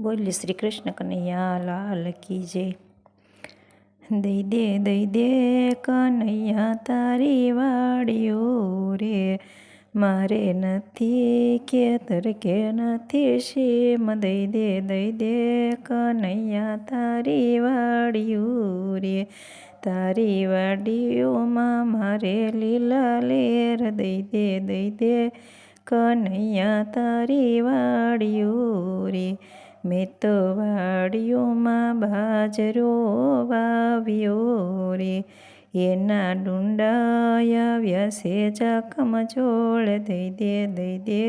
બોલી શ્રી કૃષ્ણ કનૈયા, લાલ કી જય. દઈ દે દઈ દે કનૈયા, તારી વાડીઓ રે. મારે નથી ખેતર કે નથી શેમ. દઈ દે દઈ દે કનૈયા, તારી વાડીઓ રે. તારી વાડીઓમાં મારે લીલા લેર. દઈ દે દઈ દે કનૈયા, તારી વાડીઓ રે. મેં તો વાડીઓમાં બાજરો વાવ્યો રે એના ડુંડાયા વ્યાસે જાખમ જોળ દઈ દે દઈ દે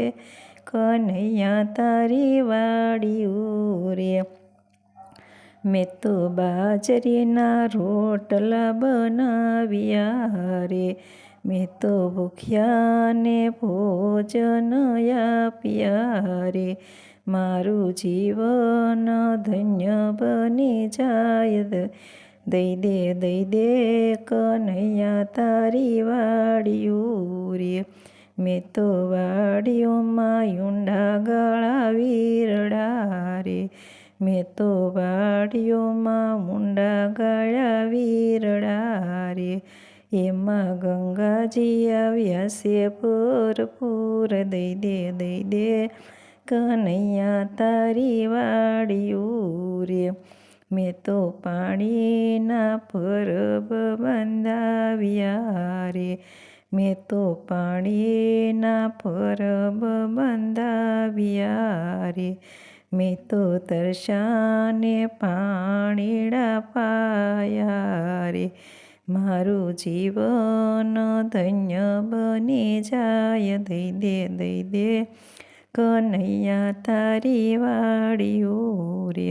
કનૈયા તારી વાડીઓ રે મેં તો બાજરીના રોટલા બનાવ્યા રે મેં તો ભૂખ્યાને ભોજન આપ્યા રે મારું જીવન ધન્ય બની જાય દઈ દે દઈ દે કનૈયા તારી વાડીઓ રે મેં તો વાડીઓમાં ઊંડા ગળા વીરડા મેં તો વાડીઓમાં મુંડા ગાળા વીરડા એમાં ગંગાજી આવ્યા છે પૂર દઈ દે દઈ દે કનૈયા તારી વાડિયું રે મેં તો પાણીના પરબ બંધાવ્યા રે મેં તો પાણીના પરબ બંધાવ્યા રે મેં તો તરસાને પાણીડા પાયા રે મારું જીવન ધન્ય બની જાય દઈ દે દઈ દે કનૈયા તારી વાડીઓ રે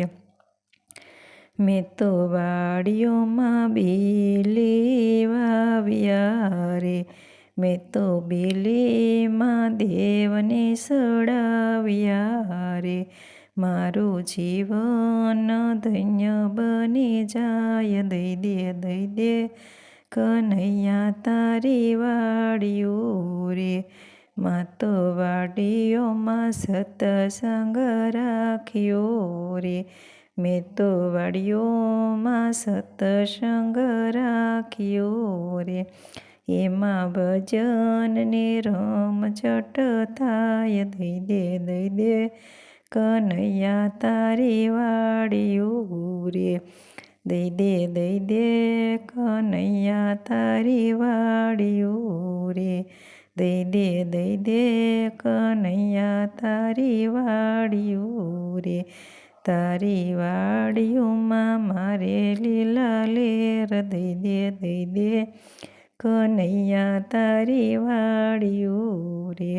મેં તો વાડીઓમાં બીલી વાવ્યા રે મેં તો બીલીમાં દેવને સડાવ્યા રે મારું જીવન ધન્ય બની જાય દઈ દે દઈ દે કનૈયા તારી વાડીઓ રે વાડીઓમાં સતસંગ રાખ્યો રે. મેં તો વાડીઓમાં સતસંગ રાખ્યો રે. એમાં ભજન ને રમઝટ થાય. દઈ દે દઈ દે કનૈયા તારી વાડીઓ રે. દઈ દે દઈ દે કનૈયા તારી વાડીઓ રે. દઈ દે દઈ દે કનૈયા, તારી વાડિયું રે તારી વાડિયુંમાં મારે લીલા લેર દઈ દે દઈ દે કનૈયા, તારી વાડિયું રે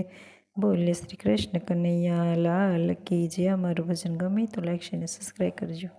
બોલે શ્રી કૃષ્ણ કનૈયા, લાલ કી જે અમારું ભજન ગમે તો લાઈક અને સબસ્ક્રાઈબ કરજો.